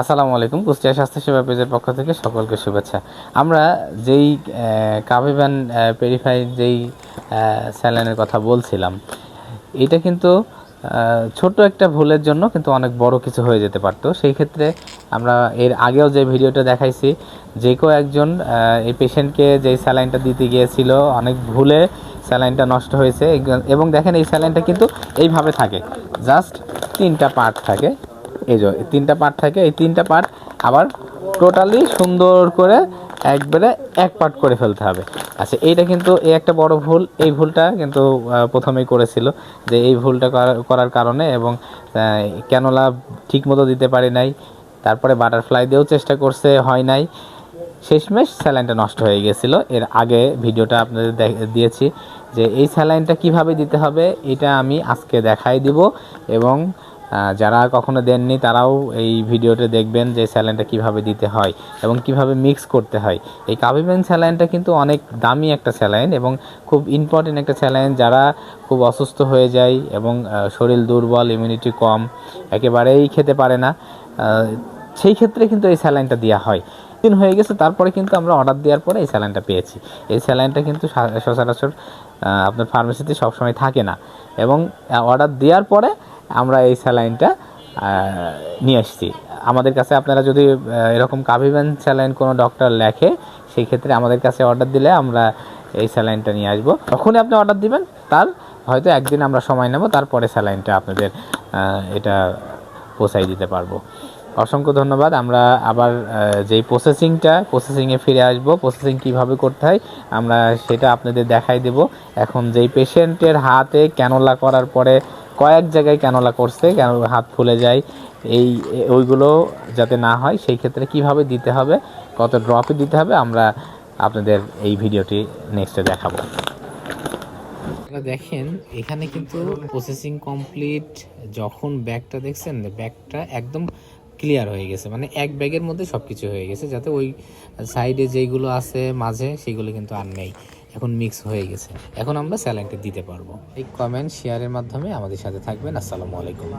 আসসালামু আলাইকুম, কুষ্টিয়া স্বাস্থ্যসেবা পেজের পক্ষ থেকে সকলকে শুভেচ্ছা। আমরা যেই কাভিভ্যান পেরিফাইড যেই স্যালাইনের কথা বলছিলাম, এটা কিন্তু ছোট একটা ভুলের জন্য কিন্তু অনেক বড় কিছু হয়ে যেতে পারতো। সেই ক্ষেত্রে আমরা এর আগেও যে ভিডিওটা দেখাইছি, যে কেউ একজন এই পেশেন্টকে যেই স্যালাইনটা দিতে গিয়েছিল, অনেক ভুলে স্যালাইনটা নষ্ট হয়েছে। এবং দেখেন এই স্যালাইনটা কিন্তু এইভাবে থাকে, জাস্ট তিনটা পার্ট থাকে। এই যে তিনটা পার্ট থাকে, এই তিনটা পার্ট আবার টোটালি সুন্দর করে একবারে এক পার্ট করে ফেলতে হবে। আচ্ছা এইটা কিন্তু এই একটা বড় ভুল। এই ভুলটা কিন্তু প্রথমেই করেছিল যে এই ভুলটা করার- কারণে এবং ক্যানোলা ঠিক মতো দিতে পারি নাই, তারপরে বাটারফ্লাই দিয়েও চেষ্টা করছে, হয় নাই। শেষমেশ স্যালাইনটা নষ্ট হয়ে গেছিল। এর আগে ভিডিওটা আপনাদের দিয়েছি যে এই স্যালাইনটা কীভাবে দিতে হবে, এটা আমি আজকে দেখাই দিব এবং যারা কখনো দেননি, তারাও এই ভিডিওতে দেখবেন যে স্যালাইনটা কীভাবে দিতে হয় এবং কীভাবে মিক্স করতে হয়। এই কাভিমেন স্যালাইনটা কিন্তু অনেক দামি একটা স্যালাইন এবং খুব ইম্পর্টেন্ট একটা স্যালাইন। যারা খুব অসুস্থ হয়ে যায় এবং শরীর দুর্বল ইমিউনিটি কম, একেবারেই খেতে পারে না সেই ক্ষেত্রে কিন্তু এই স্যালাইনটা দেওয়া হয়। দিন হয়ে গেছে, তারপরে কিন্তু আমরা অর্ডার দেওয়ার পরে এই স্যালাইনটা পেয়েছি। এই স্যালাইনটা কিন্তু সচরাচর আপনার ফার্মেসিতে সবসময় থাকে না। এবং অর্ডার দেওয়ার পরে আমরা এই স্যালাইনটা নিয়ে আসছি। আমাদের কাছে আপনারা যদি এরকম কাভিভ্যান স্যালাইন কোনো ডক্টর লেখে, সেই ক্ষেত্রে আমাদের কাছে অর্ডার দিলে আমরা এই স্যালাইনটা নিয়ে আসব। তখনই আপনি অর্ডার দিবেন, তার হয়তো একদিন আমরা সময় নেব, তারপরে স্যালাইনটা আপনাদের এটা পৌঁছাই দিতে পারব। অসংখ্য ধন্যবাদ। আমরা আবার যেই প্রসেসিংটা প্রসেসিংয়ে ফিরে আসব প্রসেসিং কীভাবে করতে হয়, আমরা সেটা আপনাদের দেখাই দেব। এখন যেই পেশেন্টের হাতে ক্যানোলা করার পরে কয়েক জায়গায় ক্যানোলা করছে, কেন হাত ফুলে যায়, এই, ওইগুলো যাতে না হয়, সেই ক্ষেত্রে কীভাবে দিতে হবে, কত ড্রপে দিতে হবে, আমরা আপনাদের এই ভিডিওটি নেক্সটে দেখাবো। দেখেন, এখানে কিন্তু প্রসেসিং কমপ্লিট যখন ব্যাগটা দেখছেন ব্যাগটা একদম ক্লিয়ার হয়ে গেছে। মানে এক ব্যাগের মধ্যে সব কিছু হয়ে গেছে, যাতে ওই সাইডে যেইগুলো আছে মাঝে সেগুলো কিন্তু আর নেই। এখন মিক্স হয়ে গেছে। এখন আমরা স্যালাইনটা দিতে পারব। এই কমেন্ট শেয়ারের মাধ্যমে আমাদের সাথে থাকবেন। আসসালামু আলাইকুম।